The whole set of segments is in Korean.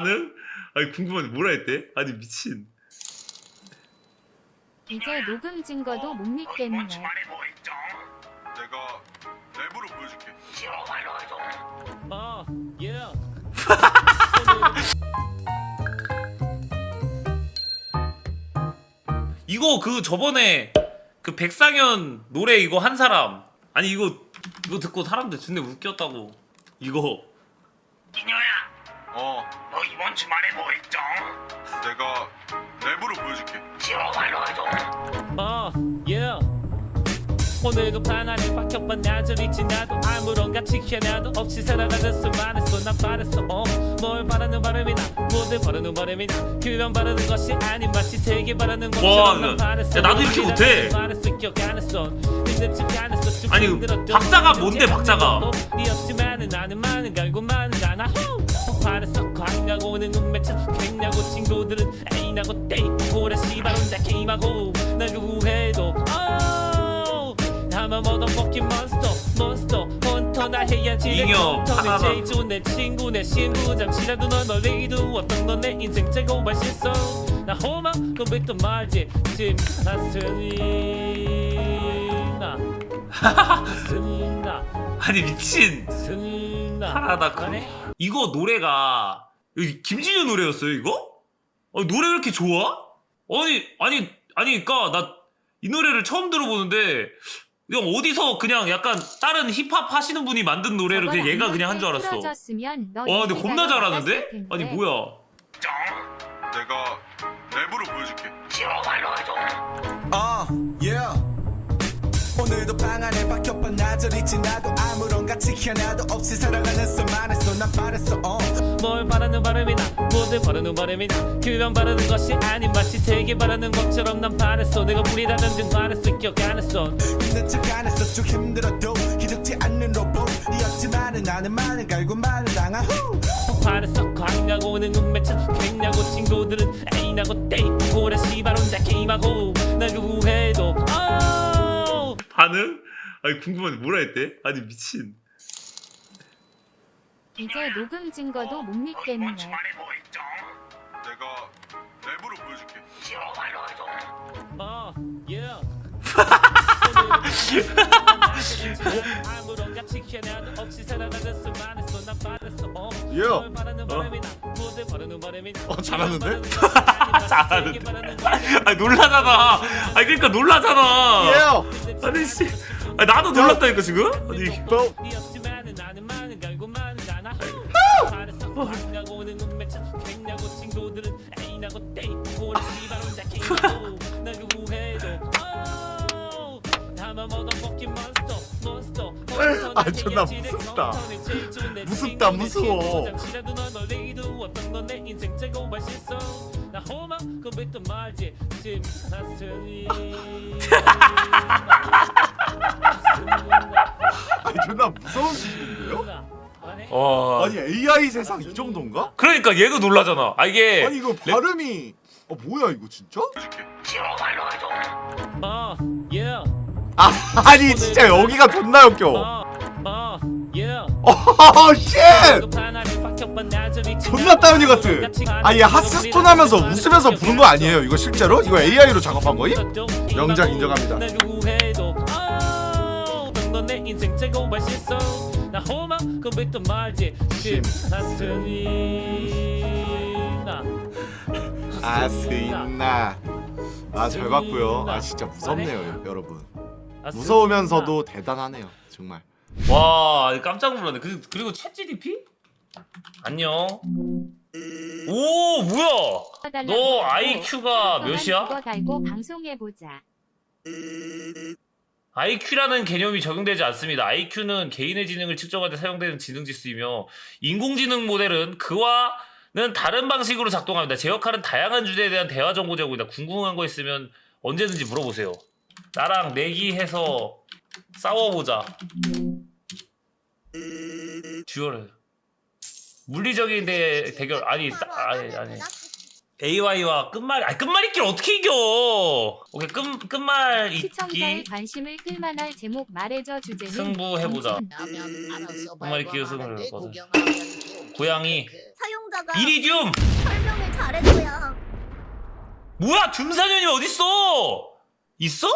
반응? 아니 궁금한데 뭐라 했대? 아니 미친. 이제 녹음 증거도 못 믿겠네. 내가 랩으로 보여줄게. 아, 예. 이거 그 저번에 그 백상현 노래 이거 한 사람 아니 이거 이거 듣고 사람들 존나 웃겼다고 이거 인효야, 어, 너 이번 주말에 뭐 했죠? 내가 랩으로 보여줄게. 지워말로 해줘. 아, 예. 오늘도 방 안에 박혀만 나절이 지나도 아무런 가치 하나도 없이 살아가는 수많았어 난 바랬어 어. 뭘 바라는 바람이나 뭐를 바라는 바람이나 그런 바라는 것이 아닌 마치 되게 바라는 와, 것처럼 난 야, 바랬어 야, 나도 이렇게 못해. 바랬어 기억 안 했어 늦는 척안 했어 좀 아니, 힘들었죠. 박자가 뭔데, 박자가? 나는 많은 오는 운매차 갱나고 친구들은 애인하고 데이트 고래 씨발 혼자 게임하고. 날 구해도 oh, 다만 뭐던 포켓 몬스터 몬스터 헌터 나 해야지 하나만. 제일 좋은 내 친구 내 신부 잠시라도 널 멀리도. 없던 건내 인생 최고 맛있어. 나 호마 너왜또 말지. 지금 스니나. 스니나. 아니 미친. 스니나. 하나다 그 이거 노래가 여기 김진효 노래였어요 이거? 아 노래 왜 이렇게 좋아? 아니 아니 아니 그니까 나 이 노래를 처음 들어보는데 이거 어디서 그냥 약간 다른 힙합 하시는 분이 만든 노래를 그냥 얘가 그냥 한 줄 알았어. 와와 근데 겁나 잘하는데? 아니 뭐야? 정, 내가 랩으로 보여줄게. 지워말로 해줘. 아, yeah. 오늘도 방 안에 박혀 만 나절이 지나도 아무런 가치 하나도 없이 살아가는 수많았어. 난 바랬어 어. 뭘 바라는 바람이나 뭐를 바라는 바람이나. 그런 바라는 것이 아닌 마치 되게 바라는 것처럼 난 바랬어. 내가 불이라는 듯 바랬어. 기억 안 했어. 힘든 척안 했어. 좀 힘들어도 기죽지 않는 로봇이었지만은 나는 많은 갈고 많은 당한 후. 바랬어. 광나고 오는 운매차 갱나고. 친구들은 애인하고 데이트 고래. 씨발 혼자 게임하고. 날 구해도 oh, 반응? 아니 궁금한데 뭐라 했대? 아니 미친. 이제 녹음 증거도 못너 믿겠네. 내가 랩으로 보여줄게. 아, 예. 어. 예. 바람이나 어, 잘하는데? 잘하는데? 아니 놀라잖아. 아니 그러니까 놀라잖아. 예. 아니 씨. 아니 나도 놀랐다니까 지금. 아니 아, 존나 무섭다. 무섭다, 무서워. 아니 존나 무서운 수준인데요? 와. 아니 AI 세상 이 정도인가? 그러니까 얘도 놀라잖아. 아 이게 아니 이거 발음이 어 뭐야 이거 진짜? 아, 예. 아 아니 진짜 여기가 존나 웃겨. 아, 아, 예. 어 쉣! 존나 다운이 같은. 아얘 하스스톤 하면서 웃으면서 부른 거 아니에요? 이거 실제로? 이거 AI로 작업한 거임? 명작 인정합니다. 맛있어 나 호마 그것도 말지 심. 하스니나 아 스인나. 아 잘 봤고요. 아 진짜 무섭네요 여러분. 무서우면서도 대단하네요 정말. 와 깜짝 놀랐네. 그, 그리고 챗 GDP? 안녕. 오 뭐야? 너 IQ가 몇이야? 그거 달고 방송해 보자. IQ라는 개념이 적용되지 않습니다. IQ는 개인의 지능을 측정하는 데 사용되는 지능 지수이며 인공지능 모델은 그와는 다른 방식으로 작동합니다. 제 역할은 다양한 주제에 대한 대화 정보 제공이다. 궁금한 거 있으면 언제든지 물어보세요. 나랑 내기해서 싸워보자. 듀얼. 물리적인 대, 대결 아니 싸, 아니 아니 AY와 끝말 아니 끝말 잇기를 어떻게 이겨? 오케이 끝 끝말 시청자의 잇기 관심을 끌만할 제목 말해줘 주제는 승부해 보자. 정치인. 정말 그럴 거든. 고양이 사용자 말하다가 이리듐 설명을 잘해줘야 뭐야 둔사념이 어딨어 있어?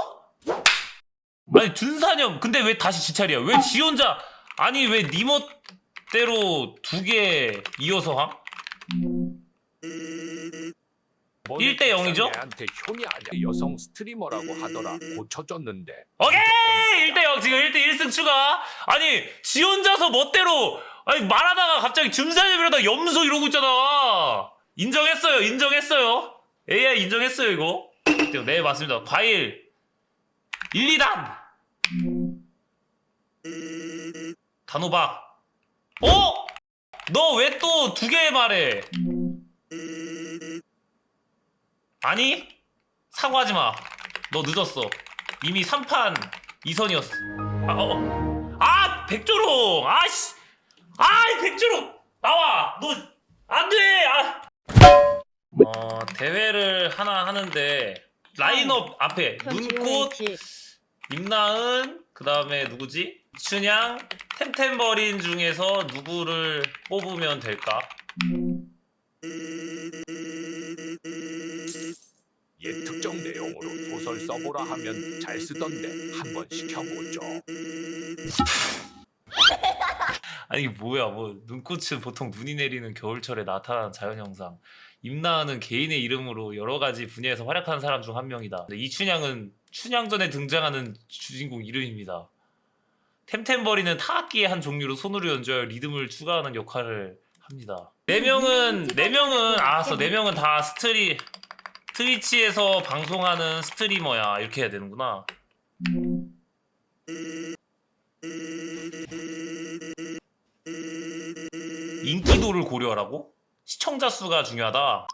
아니 둔사념 근데 왜 다시 지찰이야 왜 지 혼자 아니 왜 니멋대로 두 개 이어서 함? 1대 0이죠? 내한테 효이 아니야 여성 스트리머라고 하더라. 고쳐줬는데. 오케이! 1대0 지금 1대 1승 추가. 아니 지 혼자서 멋대로 아니 말하다가 갑자기 줌사님 이러다 염소 이러고 있잖아. 인정했어요 인정했어요. AI 인정했어요 이거? 네 맞습니다. 과일. 1, 2단. 단호박. 어? 너 왜 또 두 개 말해 아니 사과하지 마. 너 늦었어. 이미 3판 2선이었어. 아, 어, 어. 아, 백조롱! 아씨! 아, 백조롱! 나와! 너, 안 돼! 아! 어, 대회를 하나 하는데, 라인업 앞에, 눈꽃, 임나은, 그 다음에 누구지? 춘향, 템템버린 중에서 누구를 뽑으면 될까? 얘 특정 내용으로 도설 써보라 하면 잘 쓰던데 한번 시켜보죠. 아니 뭐야. 뭐 눈꽃은 보통 눈이 내리는 겨울철에 나타나는 자연 현상. 임나은은 개인의 이름으로 여러 가지 분야에서 활약하는 사람 중 한 명이다. 이춘향은 춘향전에 등장하는 주인공 이름입니다. 템템버리는 타악기의 한 종류로 손으로 연주하여 리듬을 추가하는 역할을 합니다. 네 명은 네 명은 알았어. 네 명은 다 스트리 트위치에서 방송하는 스트리머야 이렇게 해야 되는구나 인기도를 고려하라고? 시청자 수가 중요하다.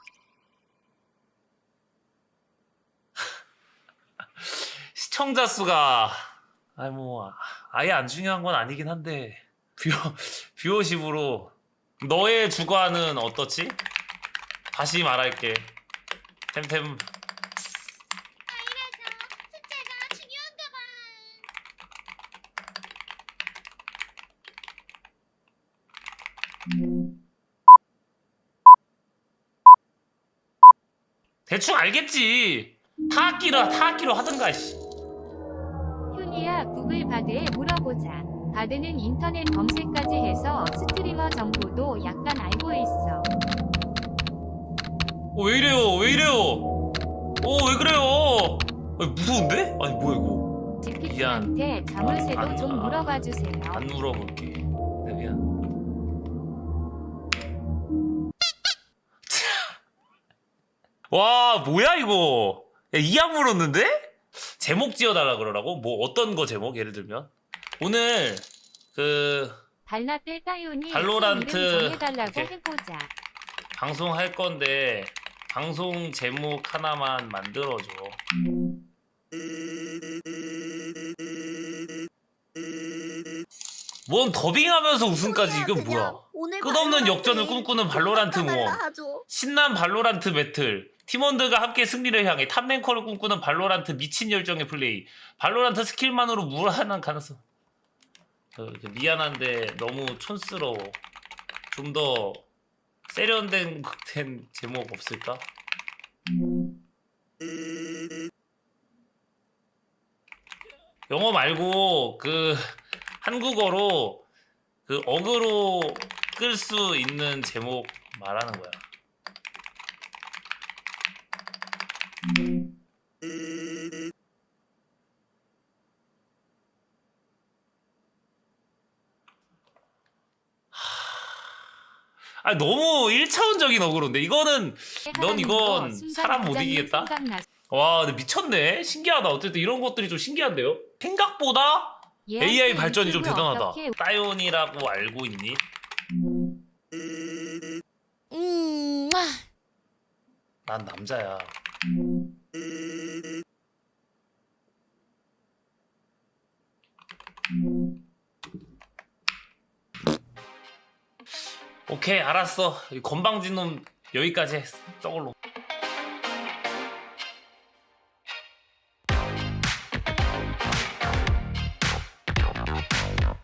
시청자 수가 아니 뭐 아예 안 중요한 건 아니긴 한데 뷰 뷰어십으로 너의 주관은 어떻지? 다시 말할게. 템템 대충 알겠지. 타악기로 타악기로 하든가 씨. 휴니야 구글 바드에 물어보자. 바드는 인터넷 검색까지 해서 스트리머 정보도 약간 알고 있어. 어, 왜 이래요? 왜 이래요? 어, 왜 그래요? 아니, 무서운데? 아니, 뭐야, 이거. 지피트한테 자물쇠도 안- 좀 안- 물어봐 주세요. 안 물어볼게. 네, 미안. 와, 뭐야, 이거. 야, 이악 물었는데? 제목 지어달라 그러라고? 뭐, 어떤 거 제목? 예를 들면? 오늘, 그, 발라 때 따요니 발로란트 정해달라고. 해보자. 방송할 건데, 방송 제목 하나만 만들어줘. 뭔 더빙하면서 우승까지 이건 뭐야? 끝없는 역전을 꿈꾸는 발로란트 모험. 하죠. 신난 발로란트 배틀. 팀원들과 함께 승리를 향해 탑랭커를 꿈꾸는 발로란트 미친 열정의 플레이. 발로란트 스킬만으로 무한한 가능성. 저, 이제 미안한데 너무 촌스러워. 좀 더 세련된 된 제목 없을까? 영어 말고 그 한국어로 그 어그로 끌 수 있는 제목 말하는 거야. 아 너무 1차원적인 어그로인데. 이거는 넌 이건 사람 못 이기겠다? 와 근데 미쳤네. 신기하다. 어쨌든 이런 것들이 좀 신기한데요. 생각보다 AI 발전이 좀 대단하다. 따요니라고 알고 있니? 음, 난 남자야 오케이 알았어. 이 건방진 놈 여기까지 해 저걸로